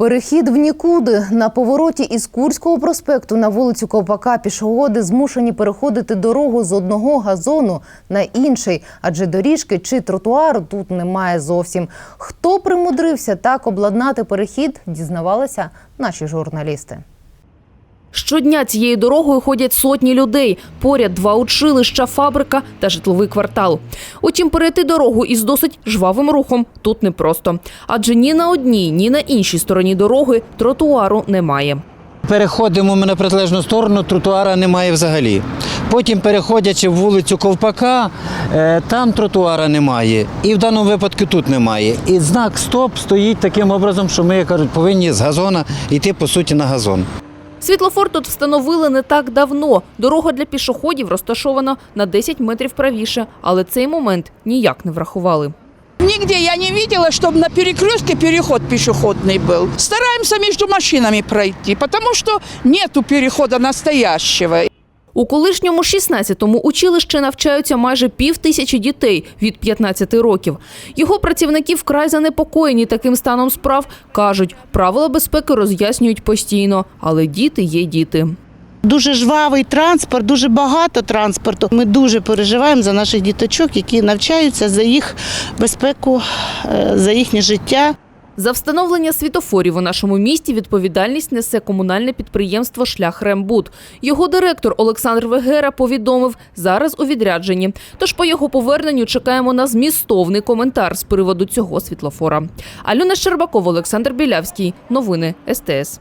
Перехід в нікуди на повороті із Курського проспекту на вулицю Ковпака пішоходи змушені переходити дорогу з одного газону на інший, адже доріжки чи тротуару тут немає зовсім. Хто примудрився так обладнати перехід, дізнавалися наші журналісти. Щодня цією дорогою ходять сотні людей. Поряд два училища, фабрика та житловий квартал. Утім, перейти дорогу із досить жвавим рухом тут непросто. Адже ні на одній, ні на іншій стороні дороги тротуару немає. Переходимо ми на протилежну сторону, тротуара немає взагалі. Потім, переходячи в вулицю Ковпака, е, там тротуара немає. І в даному випадку тут немає. І знак Стоп стоїть таким образом, що ми як кажуть, повинні з газона йти по суті на газон. Світлофор тут встановили не так давно. Дорога для пішоходів розташована на 10 метрів правіше, але цей момент ніяк не врахували. Нигде я не видела, чтобы на перекрестке переход пешеходный был. Стараемся между машинами пройти, потому что нету перехода настоящего. У колишньому 16-му училищі навчаються майже пів тисячі дітей від 15 років. Його працівники вкрай занепокоєні таким станом справ. Кажуть, правила безпеки роз'яснюють постійно, але діти є діти. Дуже жвавий транспорт, дуже багато транспорту. Ми дуже переживаємо за наших діточок, які навчаються за їх безпеку, е, за їхнє життя. За встановлення світофорів у нашому місті відповідальність несе комунальне підприємство Шлях Рембуд. Його директор Олександр Вегера повідомив, зараз у відрядженні. Тож по його поверненню чекаємо на змістовний коментар з приводу цього світлофора. Альона Щербакова, Олександр Білявський. Новини СТС.